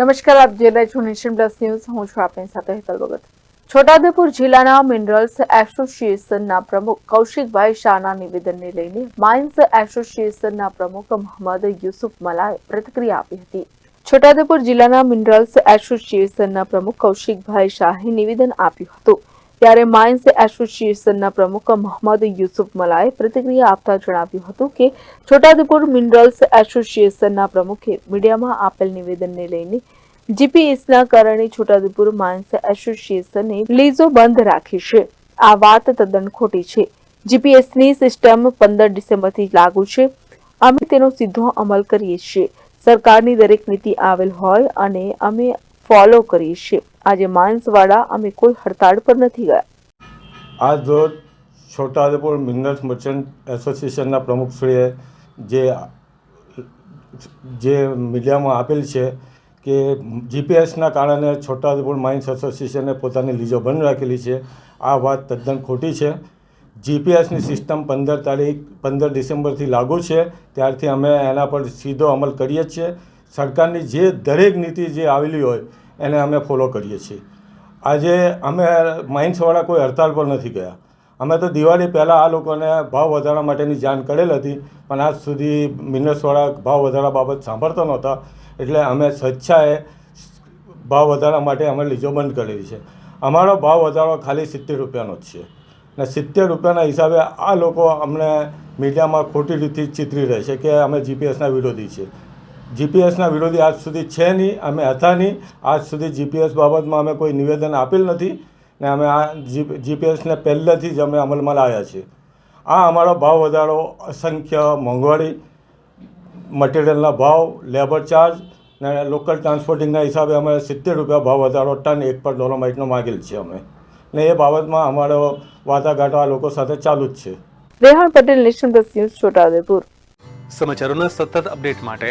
નમસ્કાર, આપ જોઈ રહ્યા છો નેશન પ્લસ ન્યૂઝ. હું છું આપની સાથે હેતલ ભગત. છોટાઉદેપુર જિલ્લાના મિનરલ્સ એસોસિએશનના પ્રમુખ કૌશિકભાઈ શાહના નિવેદનને લઈને માઇન્સ એસોસિએશનના પ્રમુખ મોહમ્મદ યુસુફ મલાએ પ્રતિક્રિયા આપી હતી. છોટાઉદેપુર જિલ્લાના મિનરલ્સ એસોસિએશનના પ્રમુખ કૌશિકભાઈ શાહે નિવેદન આપ્યું હતું. ત્યારે માઇન્સ એસોસિએશનના પ્રમુખ મોહમ્મદ યુસુફ મલાએ પ્રતિક્રિયા આપતા જણાવ્યું હતું કે છોટાઉદેપુર મિનરલ્સ એસોસિએશનના પ્રમુખે મીડિયામાં આપેલ નિવેદનને લઈને જીપીએસના કારણે છોટાઉદેપુર માઇન્સ એસોસિએશને લીઝો બંધ રાખી છે. આ વાત તદ્દન ખોટી છે. જીપીએસની સિસ્ટમ પંદર ડિસેમ્બરથી લાગુ છે. અમે તેનો સીધો અમલ કરીએ છીએ. સરકારની દરેક નીતિ આવેલ હોય અને અમે ફોલો કરીએ છીએ. આજે માઇન્સવાળા અમે કોઈ હડતાળ પર નથી ગયા. આજ રોજ છોટાઉદેપુર મિનરલ્સ મર્ચન્ટ એસોસિએશનના પ્રમુખશ્રીએ જે જે મીડિયામાં આપેલ છે કે જીપીએસના કારણે છોટાઉદેપુર માઇન્સ એસોસિએશને પોતાની લીજો બંધ રાખેલી છે. આ વાત તદ્દન ખોટી છે. જીપીએસની સિસ્ટમ પંદર તારીખ, પંદર ડિસેમ્બરથી લાગુ છે. ત્યારથી અમે એના પર સીધો અમલ કરીએ છીએ. સરકારની જે દરેક નીતિ જે આવેલી હોય એને અમે ફોલો કરીએ છીએ. આજે અમે માઇન્સવાળા કોઈ હડતાલ પર નથી ગયા. અમે તો દિવાળી પહેલાં આ લોકોને ભાવ વધારા માટેની જાણ કરેલ હતી, પણ આજ સુધી મિનર્સવાળા ભાવ વધારા બાબત સાંભળતા નહોતા, એટલે અમે સ્વેચ્છાએ ભાવ વધારા માટે અમે લીજો બંધ કરેલી છે. અમારો ભાવ વધારો ખાલી સિત્તેર રૂપિયાનો જ છે. ને સિત્તેર રૂપિયાના હિસાબે આ લોકો અમને મીડિયામાં ખોટી રીતે ચિતરી રહે છે કે અમે જીપીએસના વિરોધી છીએ. જીપીએસના વિરોધી આજ સુધી છે નહીં અમે હતા નહીં. આજ સુધી જીપીએસ બાબતમાં અમે કોઈ નિવેદન આપેલ નથી ને અમે આ જીપીએસને પહેલેથી જ અમે અમલમાં લાવ્યા છીએ. આ અમારો ભાવ વધારો અસંખ્ય મોંઘવારી મટીરિયલના ભાવ લેબર ચાર્જ ને લોકલ ટ્રાન્સપોર્ટિંગના હિસાબે અમે સિત્તેર રૂપિયા ભાવ વધારો ટન એક પર ડોલોમાઇટનો માગેલ છે અમે. ને એ બાબતમાં અમારો વાટાઘાટો આ લોકો સાથે ચાલુ જ છે. Rehan Patel national plus news Chhotaudepur સમાચારોના સતત અપડેટ માટે